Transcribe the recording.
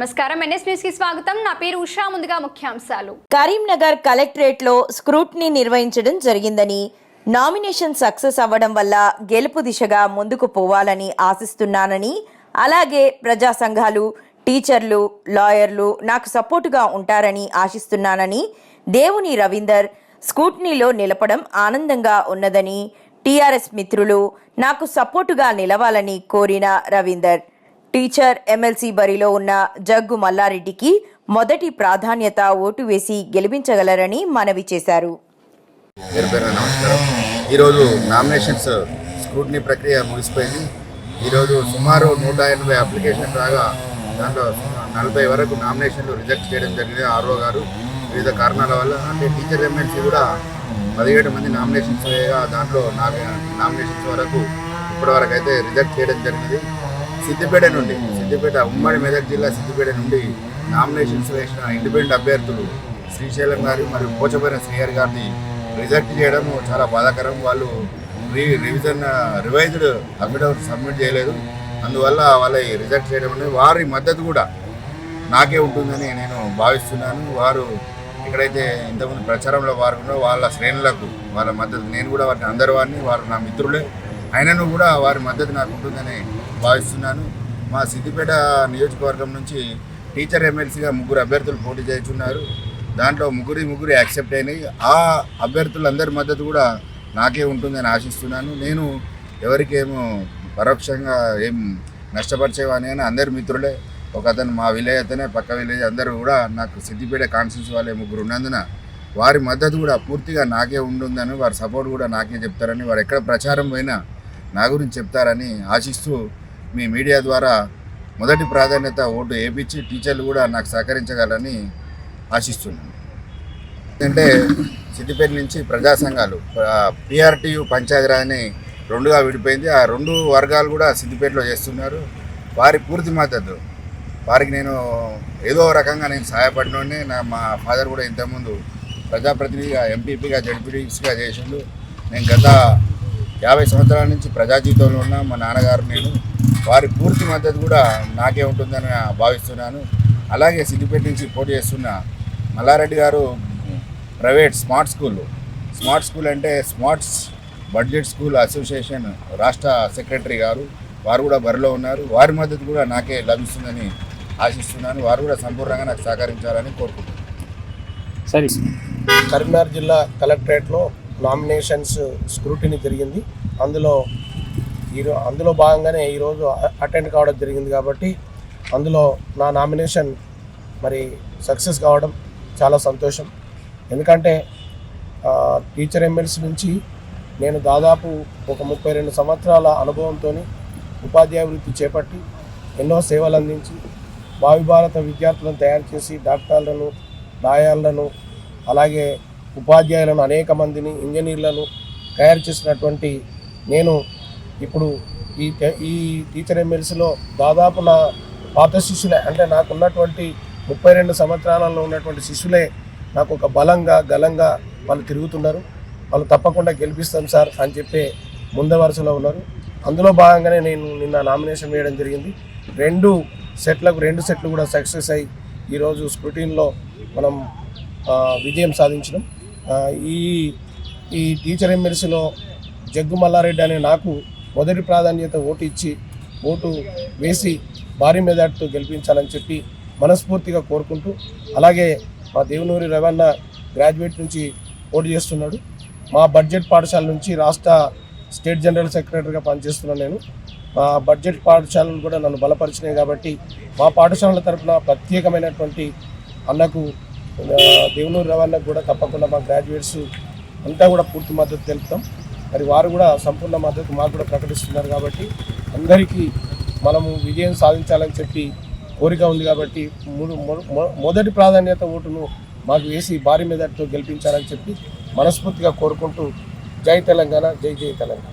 నమస్కారం. ఎన్ఎస్ న్యూస్కి స్వాగతం. నా పేరు ఉషా. ముందుగా ముఖ్యాంశాలు. కరీంనగర్ కలెక్టరేట్లో స్క్రూట్నీ నిర్వహించడం జరిగిందని నామినేషన్ సక్సెస్ అవ్వడం వల్ల గెలుపు దిశగా ముందుకు పోవాలని ఆశిస్తున్నానని అలాగే ప్రజా సంఘాలు టీచర్లు లాయర్లు నాకు సపోర్టుగా ఉంటారని ఆశిస్తున్నానని దేవుని రవీందర్ స్కూట్నీలో నిలపడం ఆనందంగా ఉన్నదని టీఆర్ఎస్ మిత్రులు నాకు సపోర్టుగా నిలవాలని కోరిన రవీందర్. టీచర్ ఎమ్మెల్సీ బరిలో ఉన్న జగ్గు మల్లారెడ్డికి మొదటి ప్రాధాన్యత ఓటు వేసి గెలిపించగలరని మనవి చేశారు. ఈరోజు నామినేషన్స్ స్క్రూటినీ ప్రక్రియ ముగిసిపోయింది. ఈరోజు సుమారు నూట ఎనభై అప్లికేషన్ రాగా దాంట్లో నలభై వరకు నామినేషన్లు రిజెక్ట్ చేయడం జరిగింది ఆర్ఓ గారు. వివిధ కారణాల వల్ల అంటే టీచర్ ఎమ్మెల్సీ కూడా పదిహేడు మంది నామినేషన్స్ వేయగా దాంట్లో నామినేషన్స్ వరకు ఇప్పటివరకు అయితే రిజెక్ట్ చేయడం జరిగింది. సిద్దిపేట నుండి సిద్దిపేట ఉమ్మడి మెదక్ జిల్లా సిద్దిపేట నుండి నామినేషన్స్ వేసిన ఇండిపెండెంట్ అభ్యర్థులు శ్రీశైలం గారి మరియు పోచపోయిన శ్రీహర్ గారిని రిజెక్ట్ చేయడం చాలా బాధాకరం. వాళ్ళు re revision revised affidavit submit చేయలేదు. అందువల్ల వాళ్ళ రిజెక్ట్ చేయడం అనేది వారి మద్దతు కూడా నాకే ఉంటుందని నేను భావిస్తున్నాను. వారు ఎక్కడైతే ఇంతకుముందు ప్రచారంలో వారు వాళ్ళ శ్రేణులకు వాళ్ళ మద్దతు నేను కూడా వారిని అందరి వారిని వారు నా మిత్రులే. అయినను కూడా వారి మద్దతు నాకు ఉంటుందని భావిస్తున్నాను. మా సిద్దిపేట నియోజకవర్గం నుంచి టీచర్ ఎమ్మెల్సీగా ముగ్గురు అభ్యర్థులు పోటీ చేస్తున్నారు దాంట్లో ముగ్గురి ముగ్గురు యాక్సెప్ట్ అయినాయి. ఆ అభ్యర్థులందరి మద్దతు కూడా నాకే ఉంటుందని ఆశిస్తున్నాను. నేను ఎవరికేమో పరోక్షంగా ఏం నష్టపరిచేవాని అని అందరి మిత్రులే. ఒక అతను మా విలేజ్ అతనే పక్క విలేజ్ అందరూ కూడా నాకు సిద్దిపేట కాన్స్టిట్యూన్స్ వాళ్ళే ముగ్గురు ఉన్నందున వారి మద్దతు కూడా పూర్తిగా నాకే ఉంటుందని వారి సపోర్ట్ కూడా నాకే చెప్తారని వారు ఎక్కడ ప్రచారం పోయినా నా గురించి చెప్తారని ఆశిస్తూ మీ మీడియా ద్వారా మొదటి ప్రాధాన్యత ఓటు వేయించి టీచర్లు కూడా నాకు సహకరించగలని ఆశిస్తున్నాను. ఎందుకంటే సిద్దిపేట నుంచి ప్రజా సంఘాలు పిఆర్టీయు పంచాయతీరాజ్ అని రెండుగా విడిపోయింది. ఆ రెండు వర్గాలు కూడా సిద్దిపేటలో చేస్తున్నారు. వారి పూర్తి మద్దతు. వారికి నేను ఏదో రకంగా నేను సహాయపడినోడిని నా మా ఫాదర్ కూడా ఇంతకుముందు ప్రజాప్రతినిధిగా ఎంపీపీగా జడ్పీటీస్గా చేసిండు. నేను గత యాభై సంవత్సరాల నుంచి ప్రజా జీవితంలో ఉన్న మా నాన్నగారు నేను వారి పూర్తి మద్దతు కూడా నాకే ఉంటుందని భావిస్తున్నాను. అలాగే సిద్దిపేట నుంచి పోటీ చేస్తున్న మల్లారెడ్డి గారు private smart school smart school అంటే స్మార్ట్స్ బడ్జెట్ స్కూల్ అసోసియేషన్ రాష్ట్ర సెక్రటరీ గారు వారు కూడా బరిలో ఉన్నారు. వారి మద్దతు కూడా నాకే లభిస్తుందని ఆశిస్తున్నాను. వారు కూడా సంపూర్ణంగా నాకు సహకరించాలని కోరుకుంటున్నాను. సరే. కరీంనగర్ జిల్లా కలెక్టరేట్లో నామినేషన్స్ స్క్రూటినీ జరిగింది అందులో ఈరో అందులో భాగంగానే ఈరోజు అటెండ్ కావడం జరిగింది కాబట్టి అందులో నా నామినేషన్ మరి సక్సెస్ కావడం చాలా సంతోషం. ఎందుకంటే టీచర్ ఎమ్మెల్సీ నుంచి నేను దాదాపు ఒక ముప్పై రెండు సంవత్సరాల అనుభవంతో ఉపాధ్యాయ వృత్తి చేపట్టి ఎన్నో సేవలు అందించి భావి భారత విద్యార్థులను తయారు చేసి డాక్టర్లను లాయర్లను అలాగే ఉపాధ్యాయులను అనేక మందిని ఇంజనీర్లను తయారు చేసినటువంటి నేను ఇప్పుడు ఈ ఈ టీచర్ ఎమ్మెల్సీలో దాదాపు నా పాత శిష్యులే. అంటే నాకున్నటువంటి ముప్పై రెండు సంవత్సరాలలో ఉన్నటువంటి శిష్యులే నాకు ఒక బలంగా గలంగా వాళ్ళు తిరుగుతున్నారు. వాళ్ళు తప్పకుండా గెలిపిస్తాం సార్ అని చెప్పే ముందు వరుసలో ఉన్నారు. అందులో భాగంగానే నేను నిన్న నామినేషన్ వేయడం జరిగింది. రెండు సెట్లకు రెండు సెట్లు కూడా సక్సెస్ అయ్యి ఈరోజు స్క్రూటీన్లో మనం విజయం సాధించడం ఈ ఈ టీచర్ ఎమ్మెల్సీలో జగ్గు మల్లారెడ్డి అనే నాకు మొదటి ప్రాధాన్యత ఓటు ఇచ్చి ఓటు వేసి భారీ మెజార్టీతో గెలిపించాలని చెప్పి మనస్ఫూర్తిగా కోరుకుంటూ అలాగే మా దేవునూరి రవణ గ్రాడ్యుయేట్ నుంచి పోటీ చేస్తున్నాడు. మా బడ్జెట్ పాఠశాల నుంచి రాష్ట్ర స్టేట్ జనరల్ సెక్రటరీగా పనిచేస్తున్నాను నేను. మా బడ్జెట్ పాఠశాలలు కూడా నన్ను బలపరిచినాయి కాబట్టి మా పాఠశాలల తరపున ప్రత్యేకమైనటువంటి అన్నకు దేవునూరు రవాణాకు కూడా తప్పకుండా మా గ్రాడ్యుయేట్స్ అంతా కూడా పూర్తి మద్దతు తెలుపుతాం. మరి వారు కూడా సంపూర్ణ మద్దతు మాకు కూడా ప్రకటిస్తున్నారు కాబట్టి అందరికీ మనము విజయం సాధించాలని చెప్పి కోరిక ఉంది కాబట్టి మూడు మొ- మొదటి ప్రాధాన్యత ఓటును మాకు వేసి భారీ మీదతో గెలిపించాలని చెప్పి మనస్ఫూర్తిగా కోరుకుంటూ జై తెలంగాణ జై జై తెలంగాణ.